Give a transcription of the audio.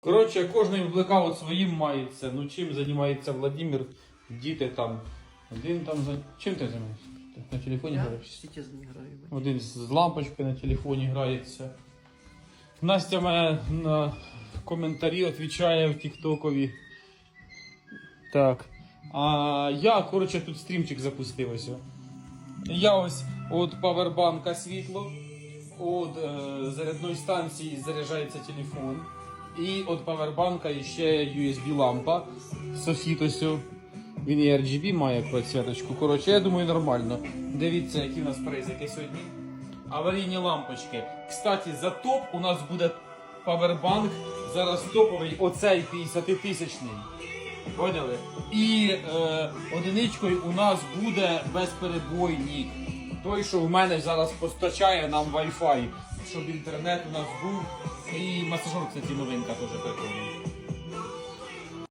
Коротше, кожний блекаут своїм мається. Ну чим займається Владимир, діти там. Один там за. Чим ти займаєшся? Ти на телефоні Я граєш? в Citizen граю. Один з лампочкою на телефоні грається. Настя мене на коментарі відповідає в Тіктокові. Так. А я, коротше, тут стрімчик запустив ось. Я ось від павербанка світло, від е, зарядної станції заряджається телефон. І від павербанка ще USB лампа. Софіт ось. Він і RGB має підсвіточку. Коротше, я думаю, нормально. Дивіться, які у нас призики сьогодні. Аварійні лампочки. Кстати, за топ у нас буде павербанк. Зараз топовий оцей 50-тисячний. Поняли? І е, одиничкою у нас буде безперебойник. Той, що в мене зараз постачає нам Wi-Fi, щоб інтернет у нас був. І масажор, кстати, новинка теж прикольний.